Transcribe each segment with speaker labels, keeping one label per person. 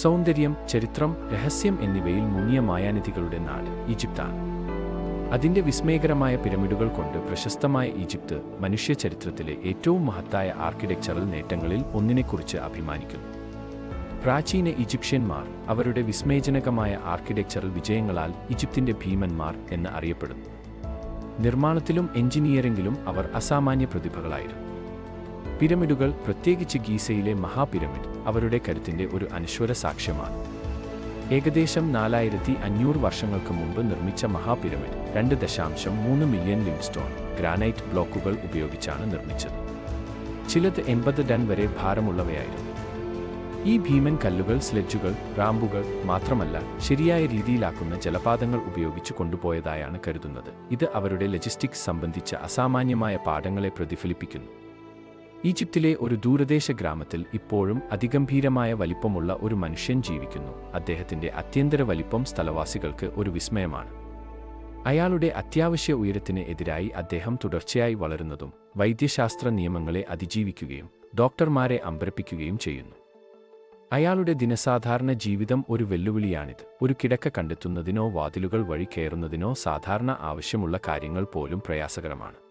Speaker 1: സൗന്ദര്യം ചരിത്രം രഹസ്യം എന്നിവയിൽ മുങ്ങിയ മായാനിധികളുടെ നാട് ഈജിപ്താണ്. അതിന്റെ വിസ്മയകരമായ പിരമിഡുകൾ കൊണ്ട് പ്രശസ്തമായ ഈജിപ്ത് മനുഷ്യ ചരിത്രത്തിലെ ഏറ്റവും മഹത്തായ ആർക്കിടെക്ചറൽ നേട്ടങ്ങളിൽ ഒന്നിനെക്കുറിച്ച് അഭിമാനിക്കുന്നു. പ്രാചീന ഈജിപ്ഷ്യന്മാർ അവരുടെ വിസ്മയജനകമായ ആർക്കിടെക്ചറൽ വിജയങ്ങളാൽ ഈജിപ്തിന്റെ ഭീമന്മാർ എന്ന് അറിയപ്പെടുന്നു. നിർമ്മാണത്തിലും എഞ്ചിനീയറിംഗിലും അവർ അസാമാന്യ പ്രതിഭകളായിരുന്നു. പിരമിഡുകൾ പ്രത്യേകിച്ച് ഗീസയിലെ മഹാപിരമിഡ് അവരുടെ കരുത്തിന്റെ ഒരു അനശ്വര സാക്ഷ്യമാണ്. ഏകദേശം നാലായിരത്തി അഞ്ഞൂറ് വർഷങ്ങൾക്ക് മുമ്പ് നിർമ്മിച്ച മഹാപിരമിഡ് രണ്ട് ദശാംശം മൂന്ന് മില്യൺ ലിംസ്റ്റോൺ ഗ്രാനൈറ്റ് ബ്ലോക്കുകൾ ഉപയോഗിച്ചാണ് നിർമ്മിച്ചത്. ചിലത് എൺപത് ടൺ വരെ ഭാരമുള്ളവയായിരുന്നു. ഈ ഭീമൻ കല്ലുകൾ സ്ലെഡ്ജുകൾ റാമ്പുകൾ മാത്രമല്ല ശരിയായ രീതിയിലാക്കുന്ന ജലപാതങ്ങൾ ഉപയോഗിച്ച് കൊണ്ടുപോയതായാണ് കരുതുന്നത്. ഇത് അവരുടെ ലജിസ്റ്റിക്സ് സംബന്ധിച്ച അസാമാന്യമായ പാഠങ്ങളെ പ്രതിഫലിപ്പിക്കുന്നു. ഈജിപ്തിലെ ഒരു ദൂരദേശ ഗ്രാമത്തിൽ ഇപ്പോഴും അതിഗംഭീരമായ വലിപ്പമുള്ള ഒരു മനുഷ്യൻ ജീവിക്കുന്നു. അദ്ദേഹത്തിന്റെ അത്യന്തര വലിപ്പം സ്ഥലവാസികൾക്ക് ഒരു വിസ്മയമാണ്. അയാളുടെ അത്യാവശ്യ ഉയരത്തിന് എതിരായി അദ്ദേഹം തുടർച്ചയായി വളരുന്നതും വൈദ്യശാസ്ത്ര നിയമങ്ങളെ അതിജീവിക്കുകയും ഡോക്ടർമാരെ അമ്പരപ്പിക്കുകയും ചെയ്യുന്നു. അയാളുടെ ദിനസാധാരണ ജീവിതം ഒരു വെല്ലുവിളിയാണിത്. ഒരു കിടക്ക കണ്ടെത്തുന്നതിനോ വാതിലുകൾ വഴി കയറുന്നതിനോ സാധാരണ ആവശ്യമുള്ള കാര്യങ്ങൾ പോലും പ്രയാസകരമാണ്.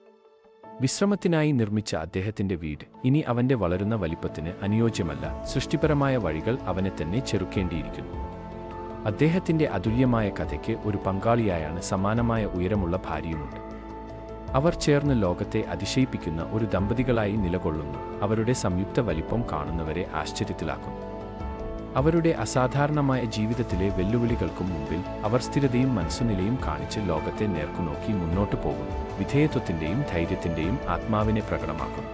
Speaker 1: വിശ്രമത്തിനായി നിർമ്മിച്ച അദ്ദേഹത്തിന്റെ വീട് ഇനി അവന്റെ വളരുന്ന വലിപ്പത്തിന് അനുയോജ്യമല്ല. സൃഷ്ടിപരമായ വഴികൾ അവനെ തന്നെ ചെറുക്കേണ്ടിയിരിക്കുന്നു. അദ്ദേഹത്തിന്റെ അതുല്യമായ കഥയ്ക്ക് ഒരു പങ്കാളിയായാണ് സമാനമായ ഉയരമുള്ള ഭാര്യയുമുണ്ട്. അവർ ചേർന്ന് ലോകത്തെ അതിശയിപ്പിക്കുന്ന ഒരു ദമ്പതികളായി നിലകൊള്ളുന്നു. അവരുടെ സംയുക്ത വലിപ്പം കാണുന്നവരെ ആശ്ചര്യത്തിലാക്കുന്നു. അവരുടെ അസാധാരണമായ ജീവിതത്തിലെ വെല്ലുവിളികൾക്കും മുമ്പിൽ അവർ സ്ഥിരതയും മനസ്സുനിലയും കാണിച്ച് ലോകത്തെ നേർക്കുനോക്കി മുന്നോട്ടു പോകുന്നു. വിധേയത്വത്തിന്റെയും ധൈര്യത്തിന്റെയും ആത്മാവിനെ പ്രകടമാക്കുന്നു.